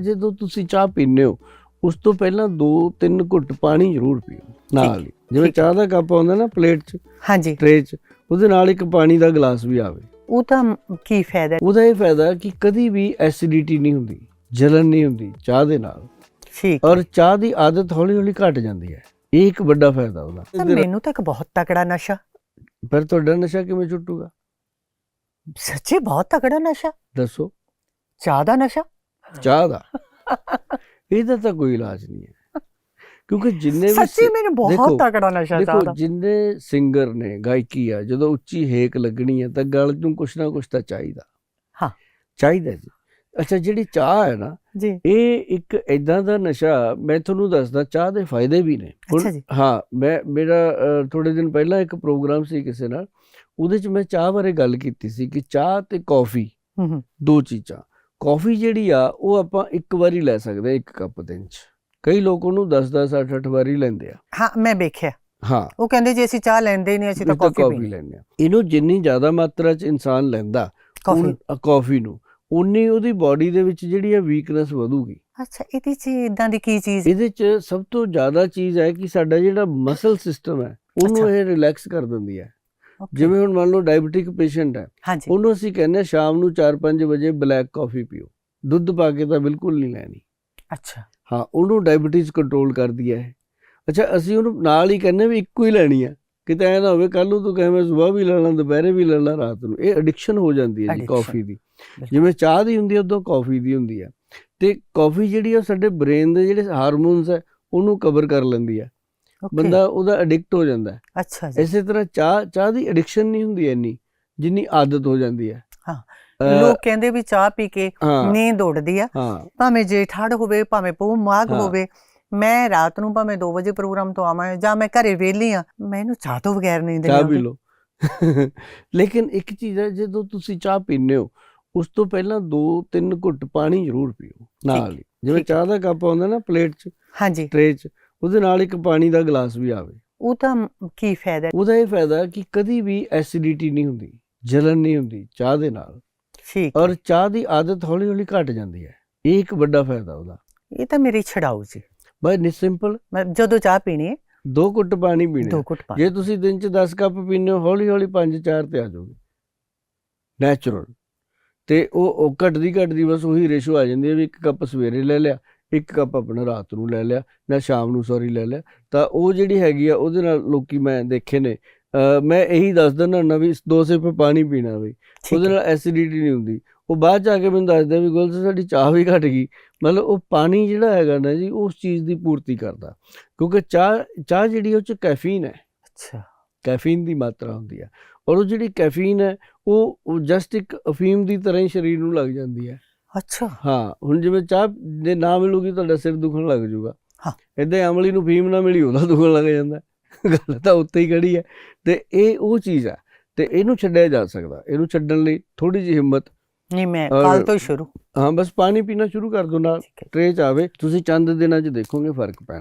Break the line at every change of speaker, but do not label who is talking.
ਜਦੋਂ ਤੁਸੀਂ ਚਾਹ ਪੀਂਦੇ ਹੋ ਉਸ ਤੋਂ ਪਹਿਲਾਂ 2-3 ਘੁੱਟ ਪਾਣੀ ਜ਼ਰੂਰ ਪੀਓ ਨਾਲ ਜਿਵੇਂ। ਚਾਹ ਦਾ ਕੱਪ ਆਉਂਦਾ ਨਾ ਪਲੇਟ 'ਚ
ਹਾਂਜੀ।
ਟਰੇ 'ਚ ਉਹਦੇ ਨਾਲ ਇੱਕ ਪਾਣੀ ਦਾ ਗਲਾਸ ਵੀ ਆਵੇ।
ਉਹ ਤਾਂ ਕੀ ਫਾਇਦਾ?
ਉਹਦਾ ਇਹ ਫਾਇਦਾ ਕਿ ਕਦੀ ਵੀ ਐਸਿਡਿਟੀ ਨਹੀਂ ਹੁੰਦੀ ਜਲਨ ਨਹੀਂ ਹੁੰਦੀ ਚਾਹ ਦੇ ਨਾਲ।
ਠੀਕ।
ਔਰ ਚਾਹ ਦੀ ਆਦਤ ਹੌਲੀ-ਹੌਲੀ ਘਟ ਜਾਂਦੀ ਹੈ। ਇਹ ਇੱਕ ਵੱਡਾ ਫਾਇਦਾ ਉਹਦਾ।
ਮੈਨੂੰ ਤਾਂ ਇੱਕ ਬਹੁਤ ਤਕੜਾ ਨਸ਼ਾ।
ਫਿਰ ਤੁਹਾਡਾ ਨਸ਼ਾ ਕਿਵੇਂ ਛੁੱਟੂਗਾ?
ਸੱਚੀ ਬਹੁਤ ਤਕੜਾ ਨਸ਼ਾ।
ਦੱਸੋ।
ਚਾਹ ਦਾ ਨਸ਼ਾ?
ਚਾਹ ਦਾ। ਇਹਦਾ ਤਾਂ ਕੋਈ ਇਲਾਜ ਨਹੀਂ ਹੈ। ਕਿਉਂਕਿ ਜਿੰਨੇ ਵੀ
ਸੱਚੀ ਮੈਨੂੰ ਬਹੁਤ ਤਕੜਾ ਨਸ਼ਾ ਚਾਹ
ਦੇਖੋ ਜਿੰਨੇ ਸਿੰਗਰ ਨੇ ਗਾਇਕੀ ਆ ਜਦੋਂ ਉੱਚੀ ਹੇਕ ਲੱਗਣੀ ਹੈ ਤਾਂ ਗਲ ਨੂੰ ਕੁਛ ਨਾ ਕੁਛ ਤਾਂ ਚਾਹੀਦਾ।
ਹਾਂ।
ਚਾਹੀਦਾ ਜੀ। ਅੱਛਾ ਜਿਹੜੀ ਚਾਹ ਹੈ ਨਾ
ਜੀ।
ਇਹ ਇੱਕ ਐਦਾਂ ਦਾ ਨਸ਼ਾ ਮੈਂ ਤੁਹਾਨੂੰ ਦੱਸਦਾ ਚਾਹ ਦੇ ਫਾਇਦੇ ਵੀ ਨੇ। ਹਾਂ ਮੈਂ ਮੇਰਾ ਥੋੜੇ ਦਿਨ ਪਹਿਲਾਂ ਇੱਕ ਪ੍ਰੋਗਰਾਮ ਸੀ ਕਿਸੇ ਨਾਲ ਉਹਦੇ 'ਚ ਮੈਂ ਚਾਹ ਬਾਰੇ ਗੱਲ ਕੀਤੀ ਸੀ ਕਿ ਚਾਹ ਤੇ ਕੌਫੀ
ਹੂੰ ਹੂੰ।
ਦੋ ਚੀਜ਼ਾਂ। ਕੌਫੀ ਜਿਹੜੀ ਆ ਉਹ ਆਪਾਂ ਇੱਕ ਵਾਰੀ ਲੈ ਸਕਦੇ ਇੱਕ ਕੱਪ ਦਿਨ 'ਚ ਕਈ ਲੋਕ ਉਹਨੂੰ 10-10 8-8 ਵਾਰੀ ਲੈਂਦੇ ਆ।
ਹਾਂ ਮੈਂ ਵੇਖਿਆ।
ਹਾਂ।
ਉਹ ਕਹਿੰਦੇ ਜੇ ਅਸੀਂ ਚਾਹ ਲੈਂਦੇ ਨਹੀਂ ਅਸੀਂ ਤਾਂ ਕਾਫੀ ਪੀਣੀ।
ਲੈਂਦੇ ਆ। ਇਹਨੂੰ ਜਿੰਨੀ ਜ਼ਿਆਦਾ ਮਾਤਰਾ 'ਚ ਇਨਸਾਨ ਲੈਂਦਾ
ਕਾਫੀ।
ਨੂੰ ਉਨੀ ਉਹਦੀ ਬਾਡੀ ਦੇ ਵਿੱਚ ਜਿਹੜੀ ਹੈ ਵੀਕਨੈਸ ਵਧੂਗੀ।
ਅੱਛਾ ਇਹਦੀ ਚ ਇਦਾਂ ਦੀ ਕੀ ਚੀਜ਼?
ਇਹਦੇ 'ਚ ਸਭ ਤੋਂ ਜ਼ਿਆਦਾ ਚੀਜ਼ ਹੈ ਕਿ ਸਾਡਾ ਜਿਹੜਾ ਮਸਲ ਸਿਸਟਮ ਹੈ ਉਹਨੂੰ। ਇਹ ਰਿਲੈਕਸ ਕਰ ਦਿੰਦੀ ਹੈ। ਜਿਵੇਂ ਹੁਣ ਮੰਨ ਲਓ ਡਾਇਬੀਟਿਕ ਪੇਸ਼ੈਂਟ ਹੈ
ਹਾਂਜੀ।
ਉਹਨੂੰ ਅਸੀਂ ਕਹਿੰਦੇ ਸ਼ਾਮ ਨੂੰ 4-5 ਵਜੇ ਬਲੈਕ ਕਾਫੀ ਪੀਓ। ਦੁੱਧ ਪਾ ਕੇ ਤਾਂ ਬਿਲਕੁਲ ਨਹੀਂ ਲੈਣੀ।
ਅੱਛਾ।
ਹਾਂ ਉਹਨੂੰ ਡਾਇਬੀਟੀਜ਼ ਕੰਟਰੋਲ ਕਰਦੀ ਹੈ। ਅੱਛਾ ਅਸੀਂ ਉਹਨੂੰ ਨਾਲ ਹੀ ਕਹਿੰਦੇ ਵੀ ਇੱਕੋ ਹੀ ਲੈਣੀ ਹੈ। ਕਿਤੇ ਐ ਨਾ ਹੋਵੇ ਕੱਲ ਨੂੰ ਤੂੰ ਕਹੇ ਮੈਂ ਸਵੇਰ ਵੀ ਲੈਣਾ ਦੁਪਹਿਰੇ ਵੀ ਲੈਣਾ ਰਾਤ ਨੂੰ। ਇਹ ਐਡਿਕਸ਼ਨ ਹੋ ਜਾਂਦੀ ਹੈ ਜੀ ਕਾਫੀ ਦੀ। ਜਿਵੇਂ ਚਾਹ ਦੀ ਹੁੰਦੀ ਹੈ ਉਦੋਂ ਕਾਫੀ ਦੀ ਹੁੰਦੀ ਹੈ। ਤੇ ਕਾਫੀ ਜਿਹੜੀ ਆ ਸਾਡੇ ਬ੍ਰੇਨ ਦੇ ਜਿਹੜੇ ਹਾਰਮੋਨਸ ਹੈ ਉਹਨੂੰ ਕਵਰ ਕਰ ਲੈਂਦੀ ਹੈ। ਬੰਦਾ ਉਹਦਾ ਐਡਿਕਟ ਹੋ ਜਾਂਦਾ
ਅੱਛਾ ਜੀ।
ਇਸੇ ਤਰ੍ਹਾਂ ਚਾਹ ਚਾਹ ਦੀ ਐਡਿਕਸ਼ਨ ਨਹੀਂ ਹੁੰਦੀ ਇੰਨੀ ਜਿੰਨੀ ਆਦਤ ਹੋ ਜਾਂਦੀ ਹੈ।
ਹਾਂ, ਲੋਕ ਕਹਿੰਦੇ ਵੀ ਚਾਹ ਪੀ ਕੇ ਨੀਂਦ ਉੱਡਦੀ ਆ। ਭਾਵੇਂ ਜੇਠਾੜ ਹੋਵੇ ਭਾਵੇਂ ਪੂ
ਹਾਂ।
ਹੋਵੇ ਮੈਂ ਰਾਤ ਨੂੰ ਭਾਵੇਂ 2 ਵਜੇ ਪ੍ਰੋਗਰਾਮ ਤੋਂ ਆਵਾਂ ਜਾਂ ਮੈਂ ਘਰੇ ਵਿਹਲੀ ਆ ਮੈਨੂੰ ਚਾਹ ਤੋਂ ਬਗੈਰ ਨਹੀਂ
ਚਾਹ ਪੀ ਲਓ। ਲੇਕਿਨ ਇੱਕ ਚੀਜ਼ ਹੈ ਜਦੋਂ ਤੁਸੀਂ ਚਾਹ ਪੀਂਦੇ ਹੋ ਉਸ ਤੋਂ ਪਹਿਲਾਂ 2-3 ਘੁੱਟ ਪਾਣੀ ਜ਼ਰੂਰ ਪੀਓ ਨਾਲ ਜਿਵੇਂ। ਚਾਹ ਦਾ ਕੱਪ ਆਉਂਦਾ ਨਾ ਪਲੇਟ 'ਚ
ਹਾਂਜੀ।
ਟਰੇ 'ਚ ਉਹਦੇ ਨਾਲ ਇੱਕ ਪਾਣੀ ਦਾ ਗਲਾਸ ਵੀ ਆਵੇ।
ਉਹ ਤਾਂ ਕੀ ਫਾਇਦਾ?
ਉਹਦਾ ਇਹ ਫਾਇਦਾ ਕਿ ਕਦੀ ਵੀ ਐਸਿਡਿਟੀ ਨਹੀਂ ਹੁੰਦੀ ਜਲਨ ਨਹੀਂ ਹੁੰਦੀ ਚਾਹ ਦੇ ਨਾਲ।
ਠੀਕ
ਔਰ। ਚਾਹ ਦੀ ਆਦਤ ਹੌਲੀ-ਹੌਲੀ ਘਟ ਜਾਂਦੀ ਹੈ। ਇਹ ਇੱਕ ਵੱਡਾ ਫਾਇਦਾ ਉਹਦਾ।
ਇਹ ਤਾਂ ਮੇਰੀ ਛਡਾਊ ਜੀ।
ਬਸ ਨਿ ਸਿੰਪਲ
ਮੈਂ ਜਦੋਂ ਚਾਹ ਪੀਣੀ ਹੈ
ਦੋ ਘੁੱਟ ਪਾਣੀ ਪੀਣੇ
ਦੋ। ਘੁੱਟ ਪਾਣੀ।
ਜੇ ਤੁਸੀਂ ਦਿਨ 'ਚ 10 ਕੱਪ ਪੀਂਦੇ ਹੋ ਹੌਲੀ-ਹੌਲੀ 5-4 ਤੇ ਆ ਜਾਓਗੇ। ਨੈਚੁਰਲ ਤੇ ਉਹ ਉਹ ਘਟਦੀ ਘਟਦੀ ਬਸ ਉਹੀ ਰੇਸ਼ੋ ਆ ਜਾਂਦੀ ਹੈ ਵੀ ਇੱਕ ਕੱਪ ਸਵੇਰੇ ਲੈ ਲਿਆ। ਇੱਕ ਕੱਪ ਆਪਣਾ ਰਾਤ ਨੂੰ ਲੈ ਲਿਆ ਜਾਂ ਸ਼ਾਮ ਨੂੰ ਸੌਰੀ ਲੈ ਲਿਆ। ਤਾਂ ਉਹ ਜਿਹੜੀ ਹੈਗੀ ਆ ਉਹਦੇ ਨਾਲ ਲੋਕੀ ਮੈਂ ਦੇਖੇ ਨੇ। ਮੈਂ ਇਹੀ ਦੱਸ ਦਿੰਦਾ ਹੁੰਦਾ ਵੀ ਦੋ ਸਿਪ ਪਾਣੀ ਪੀਣਾ ਬਈ। ਉਹਦੇ। ਨਾਲ ਐਸਿਡਿਟੀ ਨਹੀਂ ਹੁੰਦੀ। ਉਹ ਬਾਅਦ ਚ ਆ ਕੇ ਮੈਨੂੰ ਦੱਸਦਾ ਵੀ ਗੁਲ ਸਾਡੀ ਚਾਹ ਵੀ ਘਟ ਗਈ। ਮਤਲਬ ਉਹ ਪਾਣੀ ਜਿਹੜਾ ਹੈਗਾ ਨਾ ਜੀ ਉਸ ਚੀਜ਼ ਦੀ ਪੂਰਤੀ ਕਰਦਾ। ਕਿਉਂਕਿ ਚਾਹ ਚਾਹ ਜਿਹੜੀ ਉਹ ਚ ਕੈਫੀਨ ਹੈ।
ਅੱਛਾ।
ਕੈਫੀਨ ਦੀ ਮਾਤਰਾ ਹੁੰਦੀ ਹੈ ਔਰ ਉਹ ਜਿਹੜੀ ਕੈਫੀਨ ਹੈ ਉਹ ਜਸਟ ਇੱਕ ਅਫੀਮ ਦੀ ਤਰ੍ਹਾਂ ਹੀ ਸਰੀਰ ਨੂੰ ਲੱਗ ਜਾਂਦੀ ਹੈ।
ਅੱਛਾ।
ਹਾਂ ਹੁਣ ਜਿਵੇਂ ਚਾਹ ਜੇ ਨਾ ਮਿਲੂਗੀ ਤੁਹਾਡਾ ਸਿਰ ਦੁਖਣ ਲੱਗ ਜਾਊਗਾ
ਹਾਂ।
ਇਦਾਂ ਅਮਲੀ ਨੂੰ ਫੀਮ ਨਾ ਮਿਲੀ ਉਹਦਾ ਦੁਖਣ ਲੱਗ ਜਾਂਦਾ। ਗੱਲ ਤਾਂ ਉੱਤੇ ਹੀ ਖੜੀ ਹੈ। ਤੇ ਇਹ ਉਹ ਚੀਜ਼ ਹੈ ਤੇ ਇਹਨੂੰ ਛੱਡਿਆ ਜਾ ਸਕਦਾ। ਇਹਨੂੰ ਛੱਡਣ ਲਈ ਥੋੜੀ ਜਿਹੀ ਹਿੰਮਤ।
ਨਹੀਂ ਮੈਂ ਕੱਲ ਤੋਂ ਹੀ ਸ਼ੁਰੂ।
ਹਾਂ ਬਸ ਪਾਣੀ ਪੀਣਾ ਸ਼ੁਰੂ ਕਰ ਦੋ ਨਾਲ। ਟਰੇ ਚ ਆਵੇ। ਤੁਸੀਂ ਚੰਦ ਦਿਨਾਂ ਚ ਦੇਖੋਗੇ ਫ਼ਰਕ ਪੈਣਾ।